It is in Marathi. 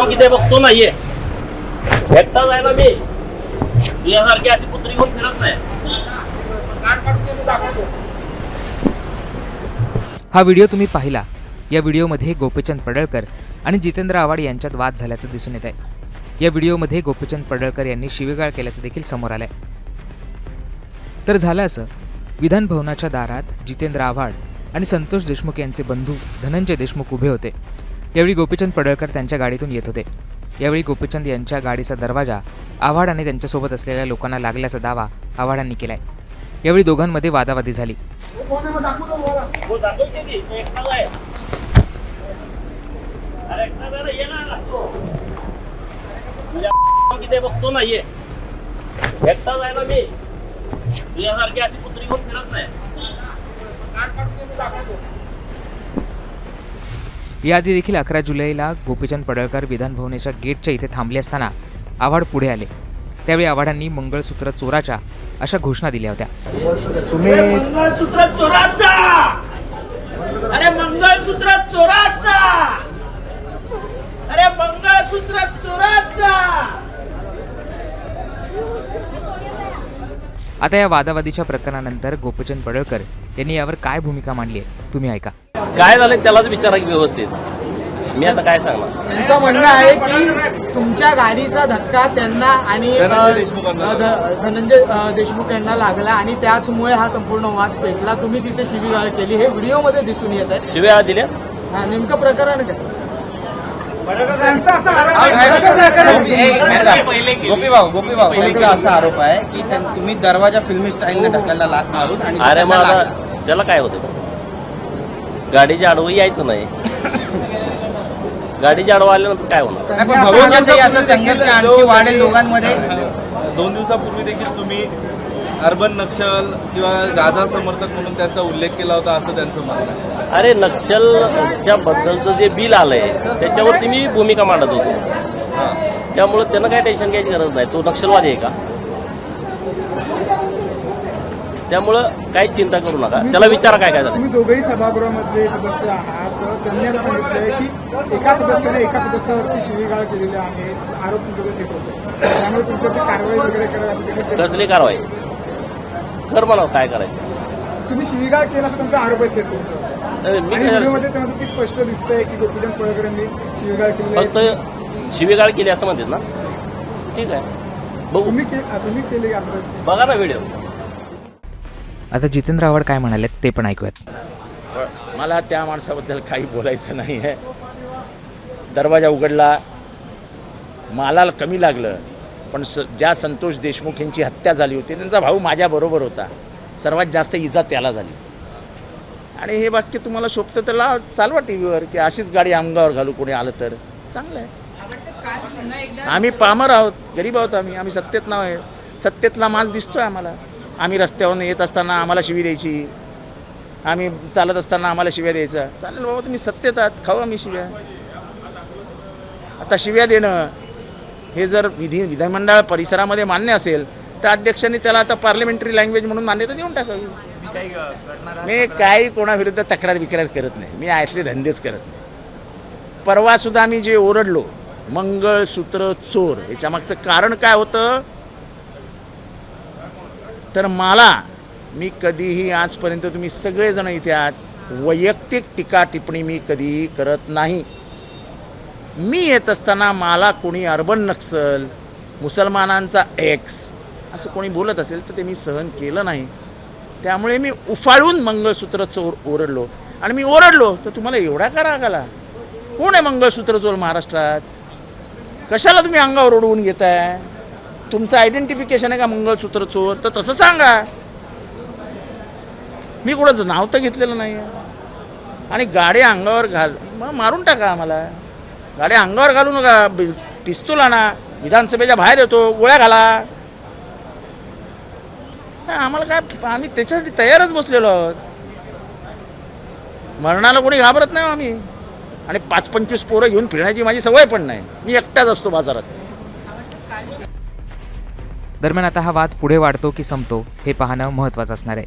किती बघतो ना ये एकटाच आहे ना मी तुझ्यासारखी अशी पुत्री घेऊन फिरत नाही हा व्हिडिओ तुम्ही पाहिला. या व्हिडिओमध्ये गोपीचंद पडळकर आणि जितेंद्र आव्हाड यांच्यात वाद झाल्याचं दिसून येत आहे. या व्हिडिओमध्ये गोपीचंद पडळकर यांनी शिवीगाळ केल्याचं देखील समोर आलंय. तर झालं असं. विधान भवनाच्या दारात जितेंद्र आव्हाड आणि संतोष देशमुख यांचे बंधू धनंजय देशमुख उभे होते. यावेळी गोपीचंद पडळकर त्यांच्या गाडीतून येत होते. यावेळी गोपीचंद यांच्या गाडीचा दरवाजा आव्हाड आणि त्यांच्यासोबत असलेल्या लोकांना लागल्याचा दावा आव्हाडांनी केलाय. यावेळी दोघांमध्ये वादावादी झाली. बघतो तुझ्यासारखी अशी कुत्री घेऊन फिरत नाही. याआधी देखील अकरा जुलैला गोपीचंद पडळकर विधानभवनाच्या गेटच्या इथे थांबले असताना आव्हाड पुढे आले. त्यावेळी आव्हाडांनी मंगळसूत्र चोराच्या अशा घोषणा दिल्या होत्या मंगळसूत्र चोराचा अरे मंगळसूत्र चोराचा अरे मंगळसूत्र चोराचा आता या वादावादीच्या प्रकरणानंतर गोपीचंद पडळकर यांनी यावर काय भूमिका मांडली आहे? तुम्ही ऐका. काय झालं? त्यालाच विचारा की व्यवस्थित. मी आता काय सांगणार? त्यांचं म्हणणं आहे की तुमच्या गाडीचा धक्का त्यांना आणि ध- धनंजय अ, देशमुख यांना लागला आणि त्याचमुळे हा संपूर्ण वाद पेटला. तुम्ही तिथे शिवीगाळ केली. हे व्हिडिओमध्ये दिसून येत आहे. शिव्या दिल्या? हा, नेमकं प्रकरण काय? गोपी भाऊ गोपी भाऊ त्यांचा असा आरोप आहे की तुम्ही दरवाजा फिल्मी स्टाईलने ढकलायला लात मारून आणि अरे लागला. त्याला काय होतं गाडीच्या आडवं यायचं नाही. गाडीच्या आडवं आल्यानंतर काय होणार? भविष्यातही असं संघर्ष आणखी वाढेल दोघांमध्ये. दोन दिवसापूर्वी देखील तुम्ही अर्बन नक्षल किंवा गाझा समर्थक म्हणून त्यांचा उल्लेख केला होता असं त्यांचं म्हणणं आहे. अरे नक्षलच्या बद्दलचं जे बिल आलंय त्याच्यावरती मी भूमिका मांडत होतो. हां. त्यामुळे त्यांना काय टेन्शन घ्यायची गरज नाही. तो नक्षलवादी आहे का? त्यामुळं काही चिंता करू नका. त्याला विचारा काय काय झालं तुम्ही दोघेही सभागृहामधले सदस्य आहात. त्यांनी असं सांगितलंय की एका सदस्याने एका सदस्यावरती शिवीगाळ केलेली आहे. आरोप तुमच्याकडे त्यामुळे तुमच्यावरती कारवाई वगैरे करावी कसली कारवाई? कर मला काय करायचं? तुम्ही शिवीगाळ केला असं तुमचा आरोप आहे नाही, मी काय व्हिडिओमध्ये त्यामध्ये ती स्पष्ट दिसतंय की गोपीचंद पळकर यांनी शिवीगाळ केली फक्त आहे शिवीगाळ केली असं म्हणतात ना? ठीक आहे. बघू. तुम्ही के- तुम्ही केले आरोप? बघा ना व्हिडिओ. आता जितेंद्र आव्हाड काय म्हणाले ते पण ऐकूयात. मला त्या माणसाबद्दल काही बोलायचं नाही आहे. दरवाजा उघडला मालाला कमी लागलं. पण स ज्या संतोष देशमुख यांची हत्या झाली होती त्यांचा भाऊ माझ्याबरोबर होता. सर्वात जास्त इजा त्याला झाली. आणि हे वाक्य तुम्हाला शोभतं त्याला चालवा टी व्हीवर की अशीच गाडी अंगावर घालू कोणी आलं तर. चांगलं आहे. आम्ही पामर आहोत गरीब आहोत आम्ही आम्ही सत्तेत नाव आहे. सत्तेतला माल दिसतोय आम्हाला. आम्ही रस्त्यावरून येत असताना आम्हाला शिवी द्यायची. आम्ही चालत असताना आम्हाला शिव्या द्यायचा चालेल बाबा तुम्ही सत्तेत आहात खाऊ आम्ही शिव्या. आता शिव्या देणं हे जर विधी विधानमंडळ परिसरामध्ये मान्य असेल तर अध्यक्षांनी त्याला आता पार्लमेंटरी लँग्वेज म्हणून मान्यता देऊन टाकावी. मी काही कोणाविरुद्ध तक्रार विक्रार करत नाही. मी असले धंदेच करत नाही. परवा सुद्धा आम्ही जे ओरडलो मंगळसूत्र चोर याच्या मागचं कारण काय होतं? तर मला मी कधीही आजपर्यंत तुम्ही सगळेजण इथे आहात वैयक्तिक टीका टिप्पणी मी कधीही करत नाही. मी येत असताना मला कोणी अर्बन नक्सल मुसलमानांचा एक्स असं कोणी बोलत असेल तर ते मी सहन केलं नाही. त्यामुळे मी उफाळून मंगळसूत्र चोर ओरडलो. आणि मी ओरडलो तर तुम्हाला एवढा का राग आला? कोण आहे मंगळसूत्र चोर महाराष्ट्रात? कशाला तुम्ही अंगावर ओढवून घेताय? तुमचं आयडेंटिफिकेशन आहे का मंगळसूत्र चोर? तर तसं सांगा. मी कुणाचं नाव तर घेतलेलं नाही आणि गाड्या अंगावर घाल मग मारून टाका आम्हाला. गाड्या अंगावर घालू नका. पिस्तूल आणा. विधानसभेच्या बाहेर येतो. गोळ्या घाला. आम्हाला काय आम्ही त्याच्यासाठी तयारच बसलेलो आहोत. मरणाला कोणी घाबरत नाही हो आम्ही. आणि पाच पंचवीस पोरं घेऊन फिरण्याची माझी सवय पण नाही. मी एकटाच असतो बाजारात. दरम्यान आता हा वाद पुढे वाढतो की संपतो हे पाहणं महत्त्वाचं असणार आहे.